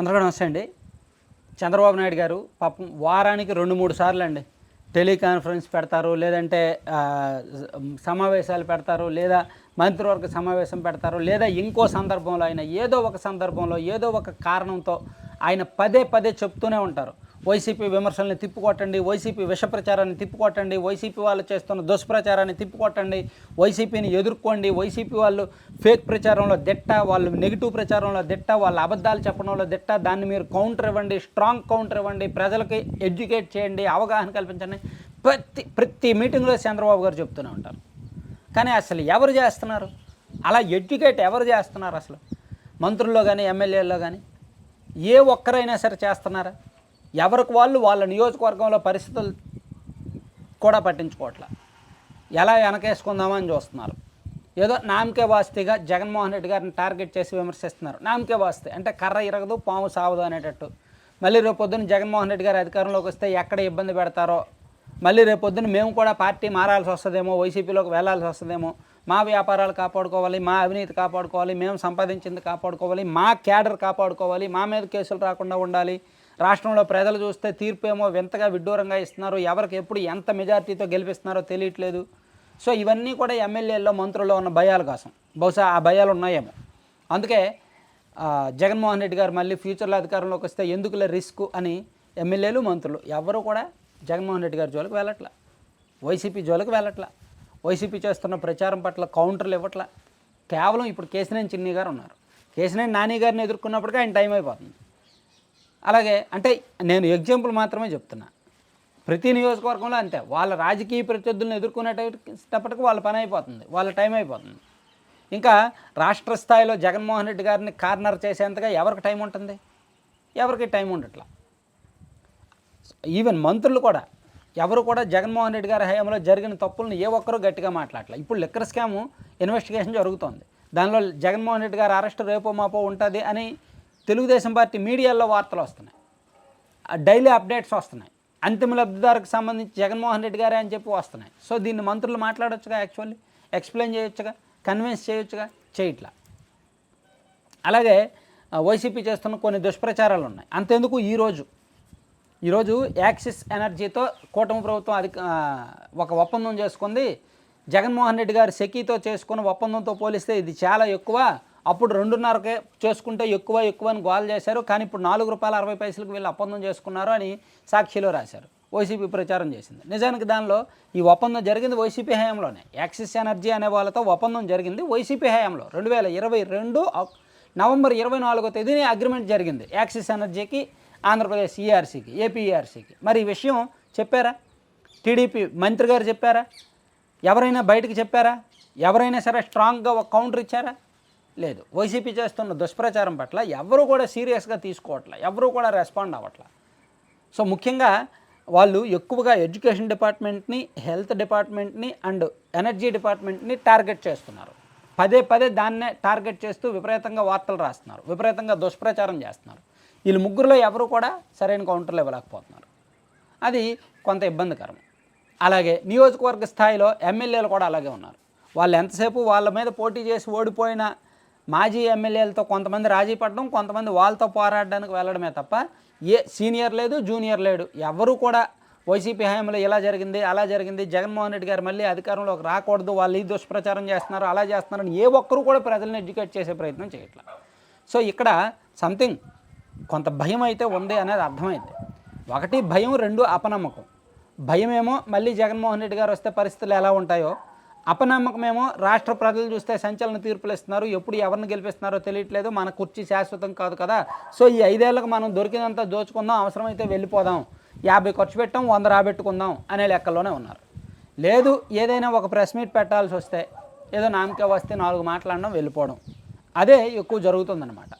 అందరూ నమస్తే అండి. చంద్రబాబు నాయుడు గారు పాపం వారానికి రెండు మూడు సార్లు అండి టెలికాన్ఫరెన్స్ పెడతారు లేదంటే సమావేశాలు పెడతారు లేదా మంత్రివర్గ సమావేశం పెడతారు లేదా ఇంకో సందర్భంలో ఆయన ఏదో ఒక సందర్భంలో ఏదో ఒక కారణంతో ఆయన పదే పదే చెప్తూనే ఉంటారు. వైసీపీ విమర్శల్ని తిప్పుకొట్టండి వైసీపీ విషప్రచారాన్ని తిప్పుకొట్టండి వైసీపీ వాళ్ళు చేస్తున్న దుష్ప్రచారాన్ని తిప్పుకొట్టండి వైసీపీని ఎదుర్కోండి వైసీపీ వాళ్ళు ఫేక్ ప్రచారంలో దిట్ట వాళ్ళు నెగిటివ్ ప్రచారంలో దిట్ట వాళ్ళ అబద్ధాలు చెప్పడంలో దిట్ట దాన్ని మీరు కౌంటర్ ఇవ్వండి స్ట్రాంగ్ కౌంటర్ ఇవ్వండి ప్రజలకి ఎడ్యుకేట్ చేయండి అవగాహన కల్పించండి. ప్రతి ప్రతి మీటింగ్లో చంద్రబాబు గారు చెప్తూనే ఉంటారు. కానీ అసలు ఎవరు చేస్తున్నారు? అలా ఎడ్యుకేట్ ఎవరు చేస్తున్నారు అసలు? మంత్రుల్లో కానీ ఎమ్మెల్యేల్లో కానీ ఏ ఒక్కరైనా సరే చేస్తున్నారా? ఎవరికి వాళ్ళు వాళ్ళ నియోజకవర్గంలో పరిస్థితులు కూడా పట్టించుకోవట్ల. ఎలా వెనకేసుకుందామని చూస్తున్నారు. ఏదో నామకే వాస్తిగా జగన్మోహన్ రెడ్డి గారిని టార్గెట్ చేసి విమర్శిస్తున్నారు. నామకే వాస్తి. అంటే కర్ర ఇరగదు పాము సావదు అనేటట్టు. మళ్ళీ రేపు జగన్మోహన్ రెడ్డి గారు అధికారంలోకి వస్తే ఎక్కడ ఇబ్బంది పెడతారో. మళ్ళీ రేపొద్దున మేము కూడా పార్టీ మారాల్సి వస్తుందేమో వైసీపీలోకి వెళ్ళాల్సి వస్తుందేమో. మా వ్యాపారాలు కాపాడుకోవాలి మా అవినీతి కాపాడుకోవాలి మేము సంపాదించింది కాపాడుకోవాలి మా క్యాడర్ కాపాడుకోవాలి మా మీద కేసులు రాకుండా ఉండాలి. రాష్ట్రంలో ప్రజలు చూస్తే తీర్పు ఏమో వింతగా విడ్డూరంగా ఇస్తున్నారు. ఎవరికి ఎప్పుడు ఎంత మెజార్టీతో గెలిపిస్తున్నారో తెలియట్లేదు. సో ఇవన్నీ కూడా ఎమ్మెల్యేల్లో మంత్రుల్లో ఉన్న భయాల కోసం. బహుశా ఆ భయాలు ఉన్నాయేమో. అందుకే జగన్మోహన్ రెడ్డి గారు మళ్ళీ ఫ్యూచర్లో అధికారంలోకి వస్తే ఎందుకులే రిస్క్ అని ఎమ్మెల్యేలు మంత్రులు ఎవరు కూడా జగన్మోహన్ రెడ్డి గారి జోలికి వెళ్ళట్లా. వైసీపీ జోలికి వెళ్ళట్లా. వైసీపీ చేస్తున్న ప్రచారం పట్ల కౌంటర్లు ఇవ్వట్లా. కేవలం ఇప్పుడు కేసినేని చిన్ని గారు ఉన్నారు. కేసినేని నాని గారిని ఎదుర్కొన్నప్పటికీ ఆయన టైం అయిపోతుంది. అలాగే అంటే నేను ఎగ్జాంపుల్ మాత్రమే చెప్తున్నా. ప్రతి నియోజకవర్గంలో అంతే. వాళ్ళ రాజకీయ ప్రత్యర్థులను ఎదుర్కొనేటప్పటికి వాళ్ళ పని అయిపోతుంది. వాళ్ళ టైం అయిపోతుంది. ఇంకా రాష్ట్ర స్థాయిలో జగన్మోహన్ రెడ్డి గారిని కార్నర్ చేసేంతగా ఎవరికి టైం ఉంటుంది? ఎవరికి టైం ఉండట్లా? ఈవెన్ మంత్రులు కూడా. ఎవరు కూడా జగన్మోహన్ రెడ్డి గారి హయాంలో జరిగిన తప్పులను ఏ ఒక్కరూ గట్టిగా మాట్లాడలే ఇప్పుడు లిక్కర్ స్కాము ఇన్వెస్టిగేషన్ జరుగుతోంది. దానిలో జగన్మోహన్ రెడ్డి గారు అరెస్ట్ రేపో మాపో ఉంటుంది అని తెలుగుదేశం పార్టీ మీడియాలో వార్తలు వస్తున్నాయి. డైలీ అప్డేట్స్ వస్తున్నాయి. అంతిమ లబ్ధిదారుకు సంబంధించి జగన్మోహన్ రెడ్డి గారే అని చెప్పి వస్తున్నాయి. సో దీన్ని మంత్రులు మాట్లాడొచ్చుగా యాక్చువల్లీ? ఎక్స్ప్లెయిన్ చేయొచ్చుగా? కన్విన్స్ చేయొచ్చుగా? చేయట్లా. అలాగే వైసీపీ చేస్తున్న కొన్ని దుష్ప్రచారాలు ఉన్నాయి. అంతెందుకు ఈరోజు ఈరోజు యాక్సిస్ ఎనర్జీతో కూటమి ప్రభుత్వం అది ఒక ఒప్పందం చేసుకుంది. జగన్మోహన్ రెడ్డి గారు సెకీతో చేసుకున్న ఒప్పందంతో పోలిస్తే ఇది చాలా ఎక్కువ. అప్పుడు రెండున్నరకే చేసుకుంటే ఎక్కువ ఎక్కువ అని గోల్ చేశారు. కానీ ఇప్పుడు నాలుగు రూపాయల అరవై పైసలకు వీళ్ళు ఒప్పందం చేసుకున్నారు అని సాక్షిలో రాశారు. వైసీపీ ప్రచారం చేసింది. నిజానికి దానిలో ఈ ఒప్పందం జరిగింది వైసీపీ హయాంలోనే. యాక్సిస్ ఎనర్జీ అనే వాళ్ళతో ఒప్పందం జరిగింది వైసీపీ హయాంలో. రెండు వేల ఇరవై రెండు నవంబర్ ఇరవై నాలుగో తేదీని అగ్రిమెంట్ జరిగింది యాక్సిస్ ఎనర్జీకి ఆంధ్రప్రదేశ్ ఈఆర్సీకి ఏపీఈఆర్సీకి మరి ఈ విషయం చెప్పారా? టీడీపీ మంత్రి గారు చెప్పారా? ఎవరైనా బయటకు చెప్పారా? ఎవరైనా సరే స్ట్రాంగ్గా ఒక కౌంటర్ ఇచ్చారా? లేదు. వైసీపీ చేస్తున్న దుష్ప్రచారం పట్ల ఎవరు కూడా సీరియస్గా తీసుకోవట్లే ఎవరు కూడా రెస్పాండ్ అవ్వట్లే. సో ముఖ్యంగా వాళ్ళు ఎక్కువగా ఎడ్యుకేషన్ డిపార్ట్మెంట్ని హెల్త్ డిపార్ట్మెంట్ని అండ్ ఎనర్జీ డిపార్ట్మెంట్ని టార్గెట్ చేస్తున్నారు. పదే పదే దాన్నే టార్గెట్ చేస్తూ విపరీతంగా వార్తలు రాస్తున్నారు విపరీతంగా దుష్ప్రచారం చేస్తున్నారు. వీళ్ళు ముగ్గురులో ఎవరు కూడా సరైన కౌంటర్లు ఇవ్వలేకపోతున్నారు. అది కొంత ఇబ్బందికరం. అలాగే నియోజకవర్గ స్థాయిలో ఎమ్మెల్యేలు కూడా అలాగే ఉన్నారు. వాళ్ళు ఎంతసేపు వాళ్ళ మీద పోటీ చేసి ఓడిపోయిన మాజీ ఎమ్మెల్యేలతో కొంతమంది రాజీ పడడం కొంతమంది వాళ్ళతో పోరాడడానికి వెళ్ళడమే తప్ప ఏ సీనియర్ లేదు జూనియర్ లేడు. ఎవరు కూడా వైసీపీ హయాంలో ఇలా జరిగింది అలా జరిగింది జగన్మోహన్ రెడ్డి గారు మళ్ళీ అధికారంలోకి రాకూడదు వాళ్ళు ఈ దుష్ప్రచారం చేస్తున్నారు అలా చేస్తున్నారని ఏ ఒక్కరు కూడా ప్రజల్ని ఎడ్యుకేట్ చేసే ప్రయత్నం చేయట్లేదు సో ఇక్కడ సంథింగ్ కొంత భయం అయితే ఉంది అనేది అర్థమైంది. ఒకటి భయం రెండు అపనమ్మకం. భయమేమో మళ్ళీ జగన్మోహన్ రెడ్డి గారు వస్తే పరిస్థితులు ఎలా ఉంటాయో అపనమ్మకమేమో రాష్ట్ర ప్రజలు చూస్తే సంచలన తీర్పులు ఇస్తున్నారు. ఎప్పుడు ఎవరిని గెలిపిస్తున్నారో తెలియట్లేదు. మన కుర్చీ శాశ్వతం కాదు కదా. సో ఈ ఐదేళ్ళకు మనం దొరికినంత దోచుకుందాం అవసరమైతే వెళ్ళిపోదాం. యాభై ఖర్చు పెట్టాం వంద రాబెట్టుకుందాం అనే లెక్కలోనే ఉన్నారు. లేదు ఏదైనా ఒక ప్రెస్ మీట్ పెట్టాల్సి వస్తే ఏదో నామకే వస్తే నాలుగు మాట్లాడడం వెళ్ళిపోవడం. అదే ఎక్కువ జరుగుతుందన్నమాట.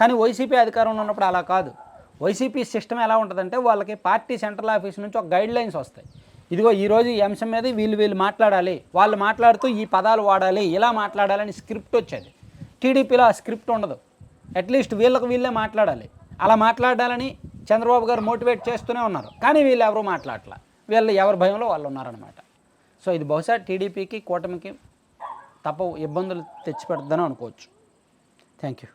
కానీ వైసీపీ అధికారంలో ఉన్నప్పుడు అలా కాదు. వైసీపీ సిస్టమ్ ఎలా ఉంటుందంటే వాళ్ళకి పార్టీ సెంట్రల్ ఆఫీస్ నుంచి ఒక గైడ్ లైన్స్ వస్తాయి. ఇదిగో ఈరోజు ఈ అంశం మీద వీళ్ళు వీళ్ళు మాట్లాడాలి. వాళ్ళు మాట్లాడుతూ ఈ పదాలు వాడాలి. ఇలా మాట్లాడాలని స్క్రిప్ట్ వచ్చేది. టీడీపీలో ఆ స్క్రిప్ట్ ఉండదు. అట్లీస్ట్ వీళ్ళకి వీళ్ళే మాట్లాడాలి. అలా మాట్లాడాలని చంద్రబాబు గారు మోటివేట్ చేస్తూనే ఉన్నారు. కానీ వీళ్ళు ఎవరు మాట్లాడలే. వీళ్ళు ఎవరి భయంలో వాళ్ళు ఉన్నారనమాట సో ఇది బహుశా టీడీపీకి కూటమికి తప్ప ఇబ్బందులు తెచ్చిపెడద్దని అనుకోవచ్చు. Thank you